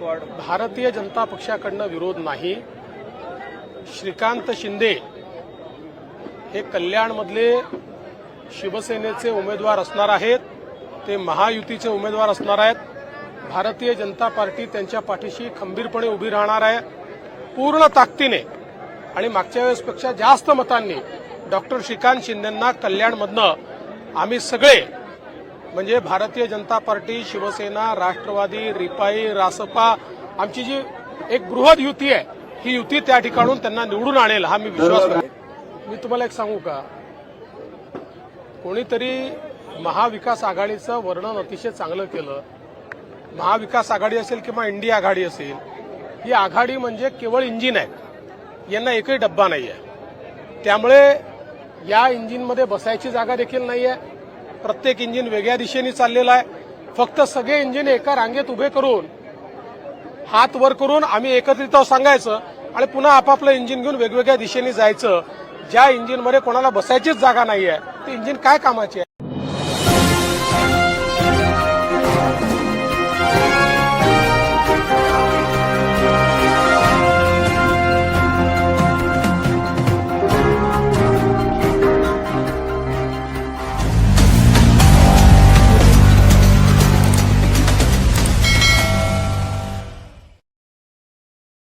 भारतीय जनता पक्षाकडनं विरोध नाही. श्रीकांत शिंदे हे कल्याणमधले शिवसेनेचे उमेदवार असणार आहेत. ते महायुतीचे उमेदवार असणार आहेत. भारतीय जनता पार्टी त्यांच्या पाठीशी खंबीरपणे उभी राहणार आहे. पूर्ण ताकदीने आणि मागच्या वेळेसपेक्षा जास्त मतांनी डॉक्टर श्रीकांत शिंदेंना कल्याणमधनं आम्ही सगळे म्हणजे भारतीय जनता पार्टी शिवसेना राष्ट्रवादी रिपाई रासपा आमची जी एक बृहद युती आहे ही युती त्या ठिकाणून त्यांना निवडून आणेल हा मी विश्वास करतो. मी तुम्हाला एक सांगू का? कोणीतरी महाविकास आघाडीचं वर्णन अतिशय चांगलं केलं. महाविकास आघाडी असेल किंवा इंडिया आघाडी असेल ही आघाडी म्हणजे केवळ इंजिन आहे. यांना एकही डब्बा नाही आहे त्यामुळे या इंजिनमध्ये बसायची जागा देखील नाही आहे प्रत्येक इंजिन वेगळ्या दिशेने चाललेलं आहे. फक्त सगळे इंजिन एका रांगेत उभे करून हात वर करून आम्ही एकत्रित सांगायचं आणि पुन्हा आपापलं इंजिन घेऊन वेगवेगळ्या दिशेने जायचं. ज्या इंजिनमध्ये कोणाला बसायचीच जागा नाही आहे ते इंजिन काय कामाची आहे?